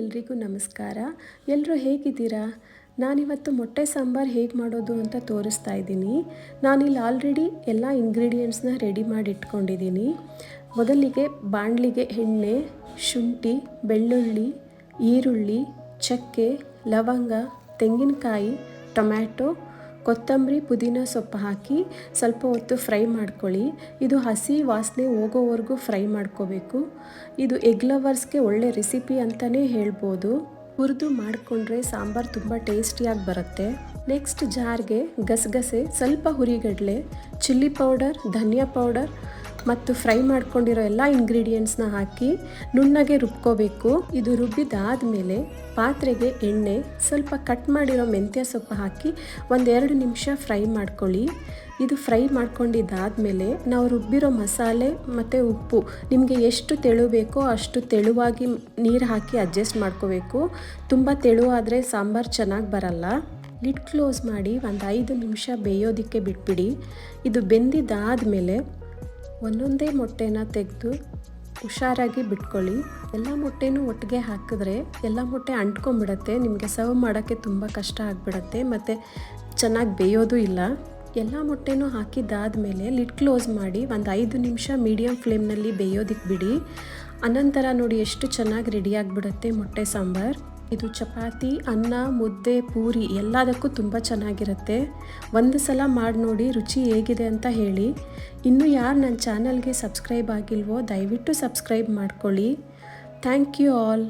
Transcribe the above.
ಎಲ್ರಿಗೂ ನಮಸ್ಕಾರ. ಎಲ್ಲರೂ ಹೇಗಿದ್ದೀರಾ? ನಾನಿವತ್ತು ಮೊಟ್ಟೆ ಸಾಂಬಾರು ಹೇಗೆ ಮಾಡೋದು ಅಂತ ತೋರಿಸ್ತಾ ಇದ್ದೀನಿ. ನಾನಿಲ್ಲಿ ಆಲ್ರೆಡಿ ಎಲ್ಲ ಇಂಗ್ರೀಡಿಯೆಂಟ್ಸ್ನ ರೆಡಿ ಮಾಡಿ ಇಟ್ಕೊಂಡಿದ್ದೀನಿ ಮೊದಲಿಗೆ ಬಾಣಲಿಗೆ ಎಣ್ಣೆ, ಶುಂಠಿ, ಬೆಳ್ಳುಳ್ಳಿ, ಈರುಳ್ಳಿ, ಚಕ್ಕೆ, ಲವಂಗ, ತೆಂಗಿನಕಾಯಿ, ಟೊಮ್ಯಾಟೊ ಕೊತ್ತಂಬರಿ, ಪುದೀನ ಸೊಪ್ಪು ಹಾಕಿ ಸ್ವಲ್ಪ ಹೊತ್ತು ಫ್ರೈ ಮಾಡ್ಕೊಳ್ಳಿ. ಇದು ಹಸಿ ವಾಸನೆ ಹೋಗೋವರೆಗೂ ಫ್ರೈ ಮಾಡ್ಕೋಬೇಕು. ಇದು ಎಗ್ ಲವರ್ಸ್ಗೆ ಒಳ್ಳೆ ರೆಸಿಪಿ ಅಂತಲೇ ಹೇಳ್ಬೋದು. ಹುರಿದು ಮಾಡಿಕೊಂಡ್ರೆ ಸಾಂಬಾರು ತುಂಬ ಟೇಸ್ಟಿಯಾಗಿ ಬರುತ್ತೆ. ನೆಕ್ಸ್ಟ್ ಜಾರ್ಗೆ ಗಸಗಸೆ, ಸ್ವಲ್ಪ ಹುರಿಗಡಲೆ, ಚಿಲ್ಲಿ ಪೌಡರ್, ಧನಿಯಾ ಪೌಡರ್ ಮತ್ತು ಫ್ರೈ ಮಾಡ್ಕೊಂಡಿರೋ ಎಲ್ಲ ಇಂಗ್ರೀಡಿಯೆಂಟ್ಸ್ನ ಹಾಕಿ ನುಣ್ಣಗೆ ರುಬ್ಕೋಬೇಕು. ಇದು ರುಬ್ಬಿದಾದಮೇಲೆ ಪಾತ್ರೆಗೆ ಎಣ್ಣೆ, ಸ್ವಲ್ಪ ಕಟ್ ಮಾಡಿರೋ ಮೆಂತ್ಯ ಸೊಪ್ಪು ಹಾಕಿ ಒಂದೆರಡು ನಿಮಿಷ ಫ್ರೈ ಮಾಡ್ಕೊಳ್ಳಿ. ಇದು ಫ್ರೈ ಮಾಡ್ಕೊಂಡಿದ್ದಾದಮೇಲೆ ನಾವು ರುಬ್ಬಿರೋ ಮಸಾಲೆ ಮತ್ತು ಉಪ್ಪು ನಿಮಗೆ ಎಷ್ಟು ತೆಳು ಬೇಕೋ ಅಷ್ಟು ತೆಳುವಾಗಿ ನೀರು ಹಾಕಿ ಅಡ್ಜಸ್ಟ್ ಮಾಡ್ಕೋಬೇಕು. ತುಂಬ ತೆಳುವಾದರೆ ಸಾಂಬಾರು ಚೆನ್ನಾಗಿ ಬರಲ್ಲ. ಲಿಡ್ ಕ್ಲೋಸ್ ಮಾಡಿ ಒಂದು ಐದು ನಿಮಿಷ ಬೇಯೋದಕ್ಕೆ ಬಿಟ್ಬಿಡಿ. ಇದು ಬೆಂದಿದ್ದಾದಮೇಲೆ ಒಂದೊಂದೇ ಮೊಟ್ಟೆನ ತೆಗೆದು ಹುಷಾರಾಗಿ ಬಿಟ್ಕೊಳ್ಳಿ. ಎಲ್ಲ ಮೊಟ್ಟೆನೂ ಒಟ್ಟಿಗೆ ಹಾಕಿದ್ರೆ ಎಲ್ಲ ಮೊಟ್ಟೆ ಅಂಟ್ಕೊಂಬಿಡತ್ತೆ ನಿಮಗೆ ಸರ್ವ್ ಮಾಡೋಕ್ಕೆ ತುಂಬ ಕಷ್ಟ ಆಗಿಬಿಡತ್ತೆ. ಮತ್ತು ಚೆನ್ನಾಗಿ ಬೇಯೋದು ಇಲ್ಲ. ಎಲ್ಲ ಮೊಟ್ಟೆನೂ ಹಾಕಿದ್ದಾದಮೇಲೆ ಲಿಡ್ ಕ್ಲೋಸ್ ಮಾಡಿ ಒಂದು ಐದು ನಿಮಿಷ ಮೀಡಿಯಮ್ ಫ್ಲೇಮ್ನಲ್ಲಿ ಬೇಯೋದಕ್ಕೆ ಬಿಡಿ. ಅನಂತರ ನೋಡಿ ಎಷ್ಟು ಚೆನ್ನಾಗಿ ರೆಡಿಯಾಗಿಬಿಡುತ್ತೆ ಮೊಟ್ಟೆ ಸಾಂಬಾರು. ಇದು ಚಪಾತಿ, ಅನ್ನ, ಮುದ್ದೆ, ಪೂರಿ ಎಲ್ಲದಕ್ಕೂ ತುಂಬ ಚೆನ್ನಾಗಿರುತ್ತೆ. ಒಂದು ಸಲ ಮಾಡಿ ನೋಡಿ ರುಚಿ ಹೇಗಿದೆ ಅಂತ ಹೇಳಿ. ಇನ್ನು ಯಾರು ನನ್ನ ಚಾನಲ್ಗೆ ಸಬ್ಸ್ಕ್ರೈಬ್ ಆಗಿಲ್ವೋ ದಯವಿಟ್ಟು ಸಬ್ಸ್ಕ್ರೈಬ್ ಮಾಡ್ಕೊಳ್ಳಿ. Thank you all.